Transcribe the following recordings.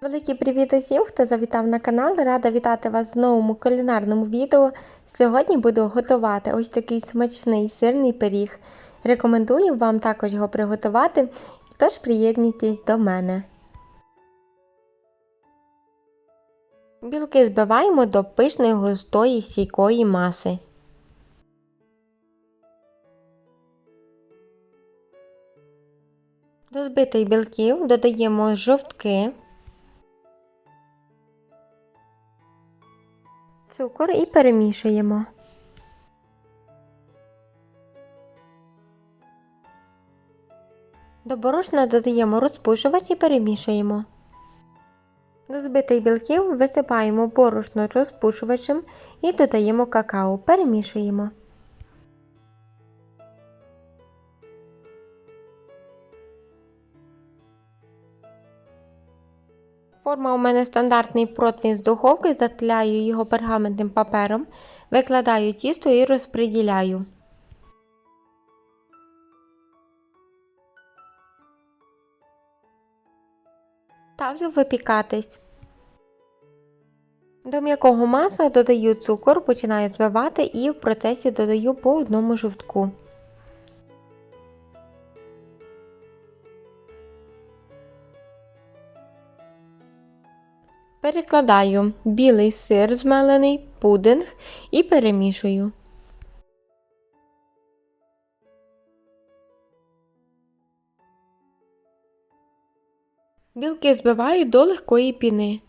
Великий привіт усім, хто завітав на канал. Рада вітати вас в новому кулінарному відео. Сьогодні буду готувати ось такий смачний сирний пиріг. Рекомендую вам також його приготувати, тож приєднуйтесь до мене. Білки збиваємо до пишної густої стійкої маси. До збитих білків додаємо жовтки. Цукор і перемішуємо. До борошна додаємо розпушувач і перемішуємо. До збитих білків висипаємо борошно розпушувачем і додаємо какао, перемішуємо. Форма у мене стандартний противень з духовки, затиляю його пергаментним папером, викладаю тісто і розподіляю. Ставлю випікатись. До м'якого масла додаю цукор, починаю збивати і в процесі додаю по одному жовтку. Перекладаю білий сир змелений, пудинг і перемішую. Білки збиваю до легкої піни.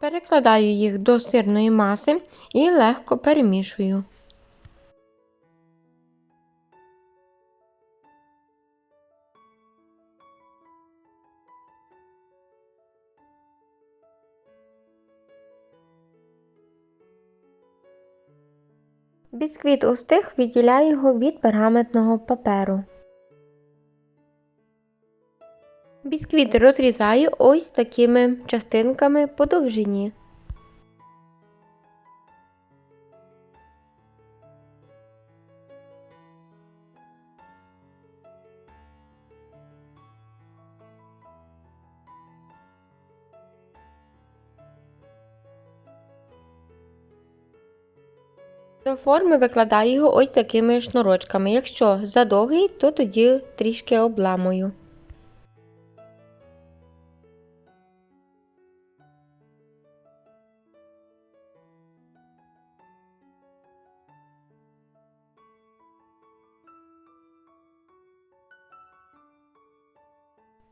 Перекладаю їх до сирної маси і легко перемішую. Бісквіт устиг відділяю його від пергаментного паперу. Бісквіт розрізаю ось такими частинками по довжині. До форми викладаю його ось такими шнурочками. Якщо задовгий, то тоді трішки обламую.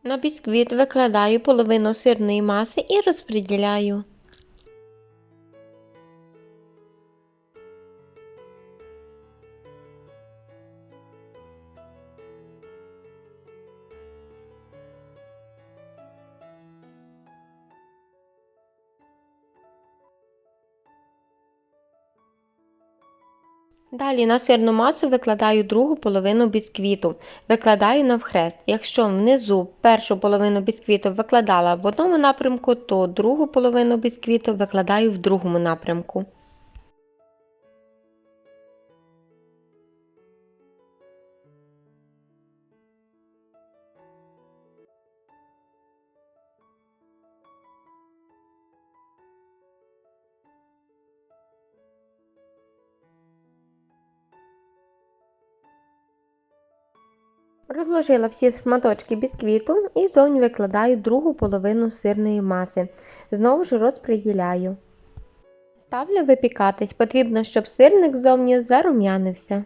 На бісквіт викладаю половину сирної маси і розподіляю. Далі на сирну масу викладаю другу половину бісквіту, викладаю навхрест. Якщо внизу першу половину бісквіту викладала в одному напрямку, то другу половину бісквіту викладаю в другому напрямку. Розложила всі шматочки бісквіту і зовні викладаю другу половину сирної маси. Знову ж розподіляю. Ставлю випікатись. Потрібно, щоб сирник зовні зарум'янився.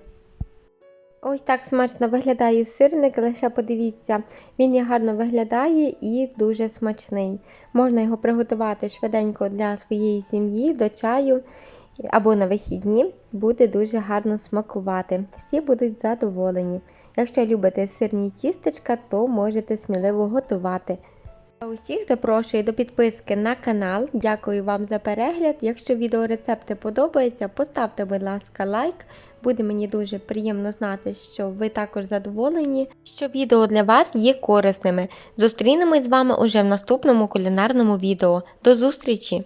Ось так смачно виглядає сирник, лише подивіться, він гарно виглядає і дуже смачний. Можна його приготувати швиденько для своєї сім'ї, до чаю або на вихідні, буде дуже гарно смакувати. Всі будуть задоволені. Якщо любите сирні тістечка, то можете сміливо готувати. А Усіх запрошую до підписки на канал. Дякую вам за перегляд. Якщо відеорецепти подобаються, поставте, будь ласка, лайк. Буде мені дуже приємно знати, що ви також задоволені, що відео для вас є корисними. Зустрінемось з вами уже в наступному кулінарному відео. До зустрічі!